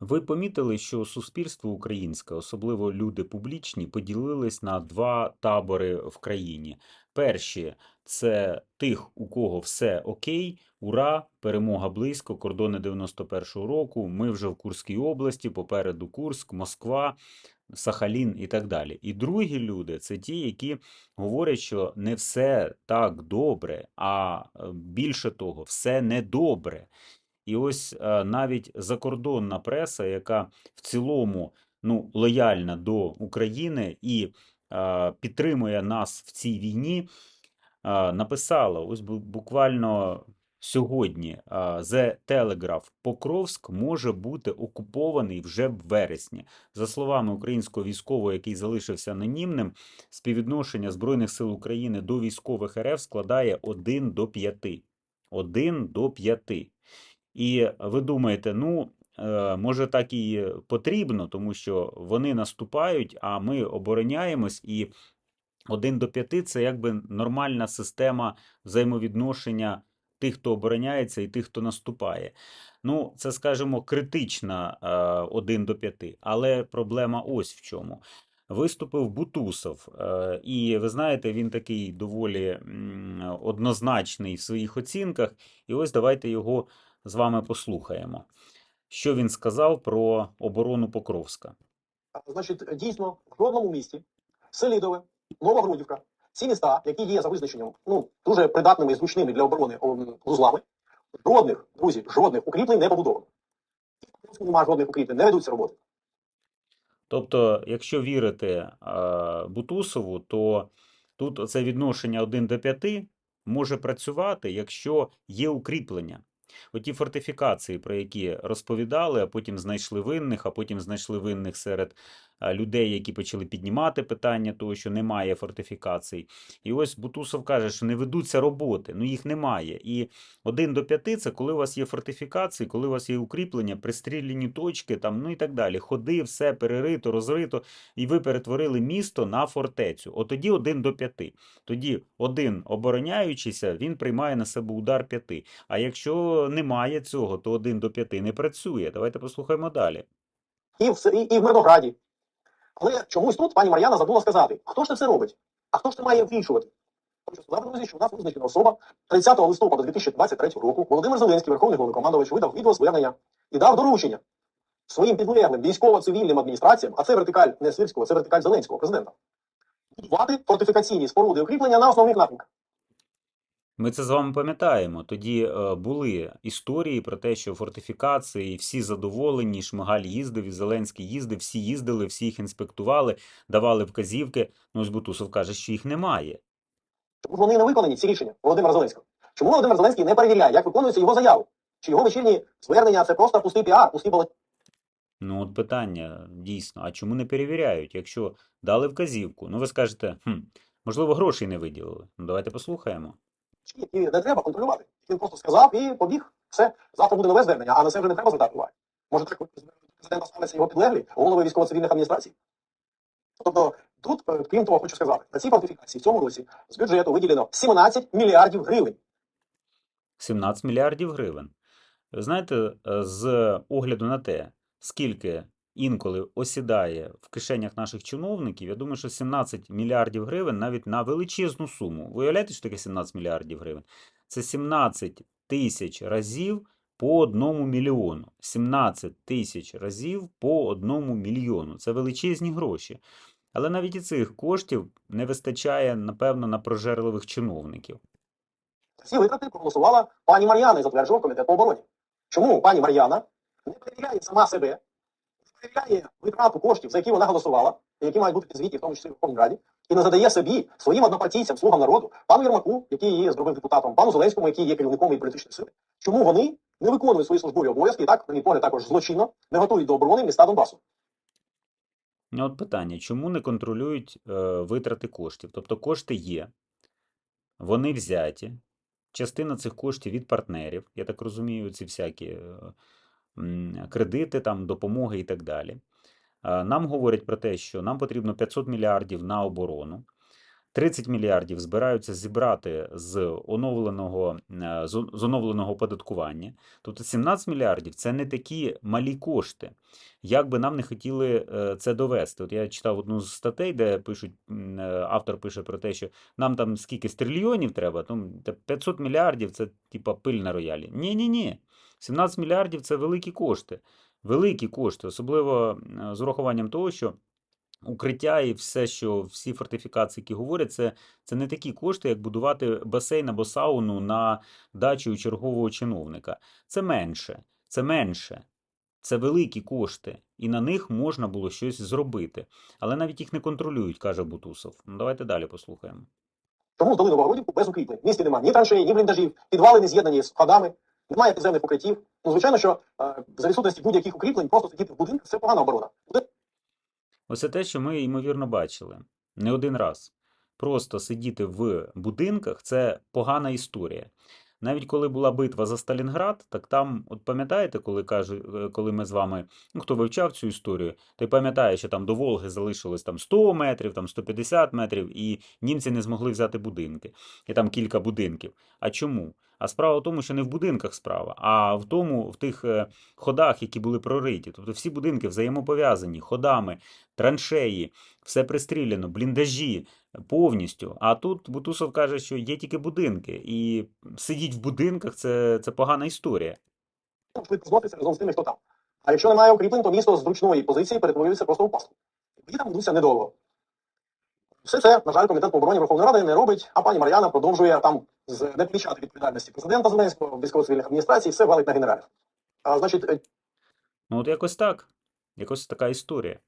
Ви помітили, що суспільство українське, особливо люди публічні, поділились на два табори в країні. Перші це тих, у кого все окей, ура, перемога близько, кордони 91-го року, ми вже в Курській області, попереду Курськ, Москва, Сахалін і так далі. І другі люди це ті, які говорять, що не все так добре, а е, більше того, все недобре. І ось е, навіть закордонна преса, яка в цілому ну, лояльна до України і е, підтримує нас в цій війні, е, написала ось буквально сьогодні The Telegraph Покровськ може бути окупований вже в вересні. За словами українського військового, який залишився анонімним, співвідношення Збройних сил України до військових РФ складає 1 до 5. 1 до 5. І ви думаєте, ну, е, може так і потрібно, тому що вони наступають, а ми обороняємось, і 1 до 5 це якби нормальна система взаємовідношення тих, хто обороняється, і тих, хто наступає. Ну, це, скажімо, критична е, 1 до 5, але проблема ось в чому. Виступив Бутусов, е, і ви знаєте, він такий доволі однозначний в своїх оцінках. І ось давайте його з вами послухаємо, що він сказав про оборону Покровська. Значить, дійсно, в жодному місті, Селідове, Новогрудівка, ці міста, які є за визначенням ну, дуже придатними і зручними для оборони вузлами, жодних, друзі, жодних укріплень не побудовано. Немає жодних укріплень, не ведуться роботи. Тобто, якщо вірити е, Бутусову, то тут це відношення 1 до 5 може працювати, якщо є укріплення. Оті фортифікації, про які розповідали, а потім знайшли винних, а потім знайшли винних серед людей, які почали піднімати питання того, що немає фортифікацій. І ось Бутусов каже, що не ведуться роботи, ну їх немає. І 1 до 5 – це коли у вас є фортифікації, коли у вас є укріплення, пристріляні точки, там, ну і так далі. Ходи, все перерито, розрито, і ви перетворили місто на фортецю. От тоді 1 до 5. Тоді один обороняючийся, він приймає на себе удар 5. А якщо немає цього, то 1 до 5 не працює. Давайте послухаємо далі. І в, і, і в Мирнограді. Але чомусь тут пані Мар'яна забула сказати, хто ж це все робить? А хто ж це має вирішувати? Хочу сказати, друзі, що у нас визначена особа 30 листопада 2023 року Володимир Зеленський, Верховний головнокомандувач, видав відеозвернення і дав доручення своїм підлеглим військово-цивільним адміністраціям, а це вертикаль не Сирського, це вертикаль Зеленського, президента, будувати фортифікаційні споруди укріплення на основних напрямках. Ми це з вами пам'ятаємо. Тоді е, були історії про те, що фортифікації, всі задоволені, Шмигаль їздив, і Зеленський їздив, всі їздили, всі їх інспектували, давали вказівки. Ну, ось Бутусов каже, що їх немає. Вони не виконані, ці рішення Володимира Зеленського? Чому Володимир Зеленський не перевіряє, як виконуються його заяви? Чи його вечірні звернення це просто пустий піар, пустий балет? Ну, от питання дійсно, а чому не перевіряють, якщо дали вказівку? Ну, ви скажете, хм, можливо, грошей не виділили. Ну, давайте послухаємо. Які не треба контролювати. Він просто сказав і побіг. Все, завтра буде нове звернення, а на це вже не треба звертати уваги. Може так президента ставляться його підлеглі, голови військово-цивільних адміністрацій? Тобто тут, е, крім того, хочу сказати, на цій фортифікації в цьому році з бюджету виділено 17 мільярдів гривень. 17 мільярдів гривень. Ви знаєте, е, з огляду на те, скільки інколи осідає в кишенях наших чиновників, я думаю, що 17 мільярдів гривень навіть на величезну суму. Ви уявляєте, що таке 17 мільярдів гривень? Це 17 тисяч разів по одному мільйону. 17 тисяч разів по одному мільйону. Це величезні гроші. Але навіть і цих коштів не вистачає, напевно, на прожерливих чиновників. Ці витрати проголосувала пані Мар'яна і затверджував комітет по обороні. Чому пані Мар'яна не перевіряє сама себе, перевіряє витрату коштів, за які вона голосувала, які мають бути підзвіті, в тому числі в Верховній Раді, і не задає собі своїм однопартійцям, слугам народу, пану Єрмаку, який її зробив депутатом, пану Зеленському, який є керівником її політичної сили, чому вони не виконують свої службові обов'язки і так, на мій погляд, також злочинно не готують до оборони міста Донбасу. Ну, От питання, чому не контролюють е, витрати коштів? Тобто кошти є, вони взяті, частина цих коштів від партнерів, я так розумію, ці всякі е, кредити, там, допомоги і так далі. Е, Нам говорять про те, що нам потрібно 500 мільярдів на оборону, 30 мільярдів збираються зібрати з оновленого, е, з оновленого оподаткування. Тобто 17 мільярдів це не такі малі кошти. Як би нам не хотіли е, це довести. От я читав одну з статей, де пишуть, автор пише про те, що нам там скільки трильйонів треба, там 500 мільярдів це типа пиль на роялі. Ні, ні, ні. 17 мільярдів це великі кошти. Великі кошти, особливо з урахуванням того, що укриття і все, що всі фортифікації, які говорять, це, це не такі кошти, як будувати басейн або сауну на дачі у чергового чиновника. Це менше, це менше. Це великі кошти, і на них можна було щось зробити. Але навіть їх не контролюють, каже Бутусов. Ну, давайте далі послухаємо. Чому з долину Богородівку без укріплень? В немає ні траншеї, ні бліндажів, підвали не з'єднані з ходами, немає підземних покриттів. Ну, звичайно, що е, за відсутності будь-яких укріплень просто сидіти в будинку це погана оборона. Оце те, що ми, ймовірно, бачили не один раз. Просто сидіти в будинках це погана історія. Навіть коли була битва за Сталінград, так там, от пам'ятаєте, коли каже, е, коли ми з вами, ну хто вивчав цю історію, той пам'ятає, що там до Волги залишилось там 100 метрів, там 150 метрів, і німці не змогли взяти будинки. І там кілька будинків. А чому? А справа в тому, що не в будинках справа, а в тому, в тих е, ходах, які були прориті. Тобто всі будинки взаємопов'язані ходами, траншеї, все пристріляно, бліндажі повністю. А тут Бутусов каже, що є тільки будинки, і сидіть в будинках це, це погана історія. швидко разом з тими, хто там. А якщо немає укріплень, то місто з зручної позиції перетворюється просто в пастку. І там будуться недовго. Все це, на жаль, комітет по обороні Верховної Ради не робить, а пані Мар'яна продовжує там не помічати відповідальності президента Зеленського, військово-цивільних адміністрацій, все валить на генералів. А значить, е, Ну, от якось так. Якось така історія.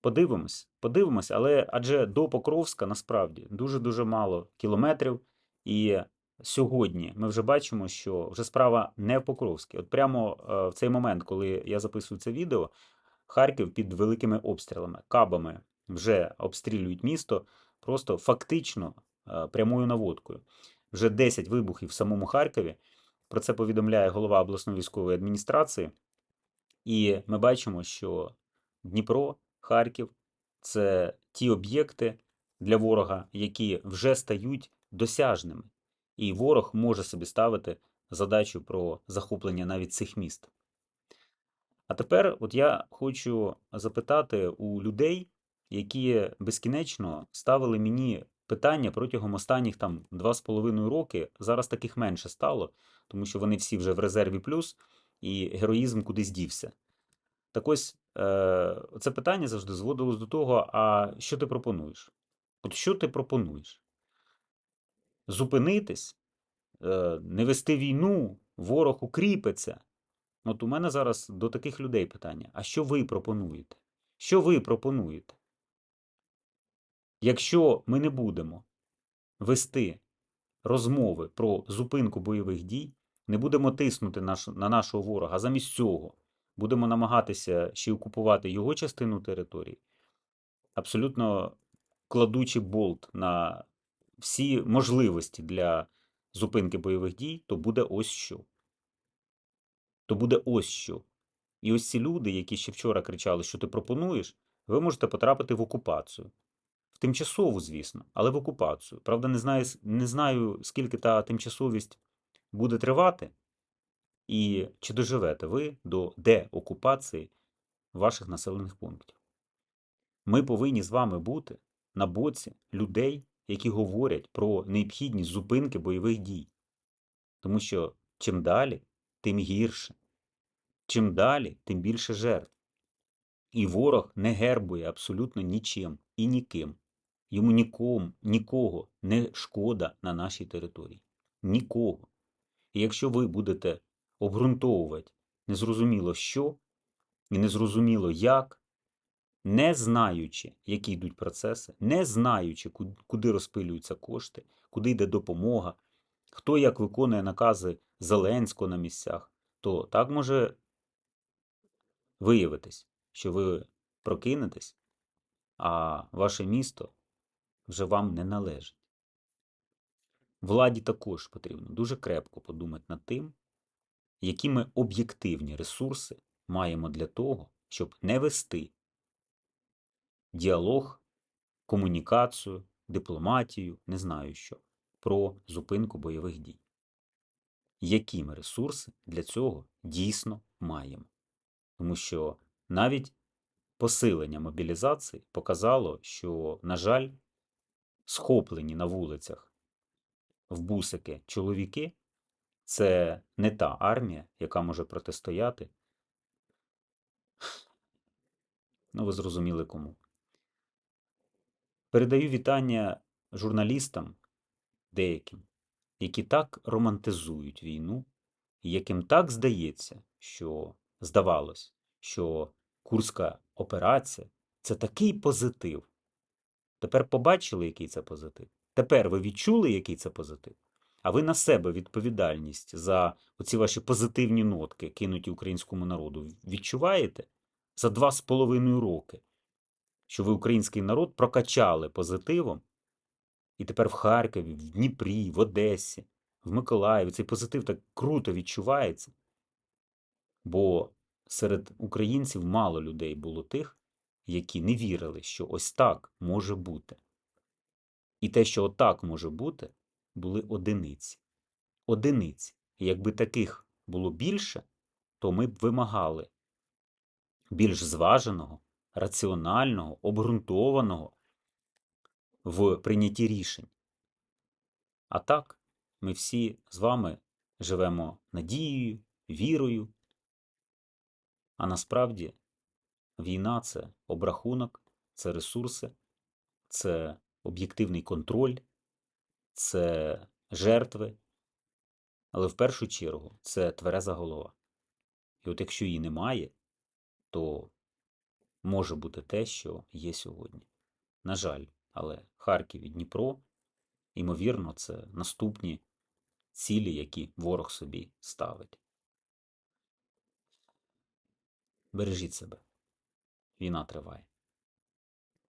Подивимось, подивимось, але адже до Покровська насправді дуже-дуже мало кілометрів. І сьогодні ми вже бачимо, що вже справа не в Покровській. От прямо е, в цей момент, коли я записую це відео, Харків під великими обстрілами, кабами вже обстрілюють місто просто фактично е, прямою наводкою. Вже 10 вибухів в самому Харкові. Про це повідомляє голова обласної військової адміністрації. І ми бачимо, що Дніпро, Харків це ті об'єкти для ворога, які вже стають досяжними. І ворог може собі ставити задачу про захоплення навіть цих міст. А тепер от я хочу запитати у людей, які безкінечно ставили мені питання протягом останніх там 2,5 роки. Зараз таких менше стало, тому що вони всі вже в резерві плюс, і героїзм кудись дівся. Так ось це питання завжди зводилось до того: а що ти пропонуєш? От що ти пропонуєш? Зупинитись, е, не вести війну, ворог укріпиться. От у мене зараз до таких людей питання: а що ви пропонуєте? Що ви пропонуєте? Якщо ми не будемо вести розмови про зупинку бойових дій, не будемо тиснути на нашого ворога, замість цього будемо намагатися ще окупувати його частину території, абсолютно кладучи болт на всі можливості для зупинки бойових дій, то буде ось що. То буде ось що. І ось ці люди, які ще вчора кричали, що ти пропонуєш, ви можете потрапити в окупацію. В тимчасову, звісно, але в окупацію. Правда, не знаю, не знаю, скільки та тимчасовість буде тривати, і чи доживете ви до деокупації ваших населених пунктів. Ми повинні з вами бути на боці людей, які говорять про необхідність зупинки бойових дій. Тому що чим далі, тим гірше. Чим далі, тим більше жертв. І ворог не гербує абсолютно нічим і ніким. Йому нікому, нікого не шкода на нашій території. Нікого. І якщо ви будете обґрунтовувати незрозуміло що і незрозуміло як, не знаючи, які йдуть процеси, не знаючи, куди розпилюються кошти, куди йде допомога, хто як виконує накази Зеленського на місцях, то так може виявитись, що ви прокинетесь, а ваше місто вже вам не належить. Владі також потрібно дуже крепко подумати над тим, які ми об'єктивні ресурси маємо для того, щоб не вести діалог, комунікацію, дипломатію, не знаю що, про зупинку бойових дій. Які ми ресурси для цього дійсно маємо? Тому що навіть посилення мобілізації показало, що, на жаль, схоплені на вулицях в бусики чоловіки це не та армія, яка може протистояти. Ну, ви зрозуміли кому. Передаю вітання журналістам деяким, які так романтизують війну, і яким так здається, що здавалось, що Курська операція це такий позитив. Тепер побачили, який це позитив. Тепер ви відчули, який це позитив. А ви на себе відповідальність за оці ваші позитивні нотки, кинуті українському народу, відчуваєте за два з половиною роки, що ви український народ прокачали позитивом, і тепер в Харкові, в Дніпрі, в Одесі, в Миколаєві цей позитив так круто відчувається. Бо серед українців мало людей було тих, які не вірили, що ось так може бути. І те, що отак може бути, були одиниці. Одиниці. Якби таких було більше, то ми б вимагали більш зваженого, раціонального, обґрунтованого в прийнятті рішень. А так, ми всі з вами живемо надією, вірою. А насправді війна це обрахунок, це ресурси, це об'єктивний контроль, це жертви. Але в першу чергу це твереза голова. І от якщо її немає, то може бути те, що є сьогодні. На жаль, але Харків і Дніпро, ймовірно, це наступні цілі, які ворог собі ставить. Бережіть себе. Війна триває.